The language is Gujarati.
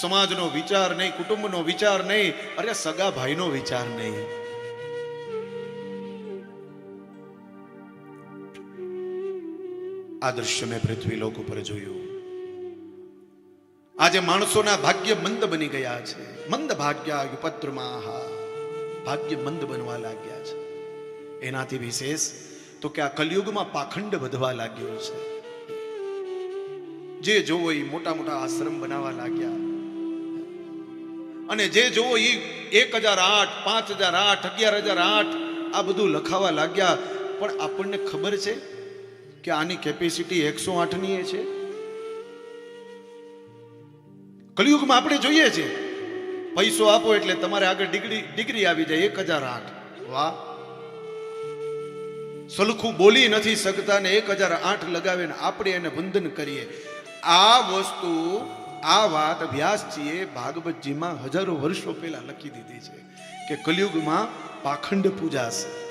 સમાજનો વિચાર નહીં, કુટુંબનો વિચાર નહીં, અરે સગા ભાઈનો વિચાર નહીં. આ દ્રશ્ય મેં પૃથ્વી લોક ઉપર જોયું. આજે માણસોના ભાગ્ય મંદ બની ગયા છે. મંદ ભાગ્યા વિપત્રમાં ભાગ્ય મંદ બનવા લાગ્યા છે. એનાથી વિશેષ તો કે આ કલયુગમાં પાખંડ વધવા લાગ્યો છે. જે જોવો એ મોટા મોટા આશ્રમ બનાવવા લાગ્યા. અને જે જોવો એ એક હજાર આઠ, પાંચ હજાર આઠ, અગિયાર હજાર આઠ, આ બધું લખાવા લાગ્યા. પણ આપણને ખબર છે કે આની કેપેસિટી એકસો આઠની છે? કલયુગમાં આપણે જોઈએ છે, પૈસો આપો એટલે તમારે આગળ ડિગ્રી ડિગ્રી આવી જાય, એક હજાર આઠ. વાહ. સલખું બોલી નથી શકતા ને એક હજાર આઠ લગાવીને આપણે એને વંદન કરીએ. આ વસ્તુ આ વાત વ્યાસજીએ ભાગવતજીમાં હજારો વર્ષો પહેલા લખી દીધી છે કે કલયુગમાં પાખંડ પૂજાશે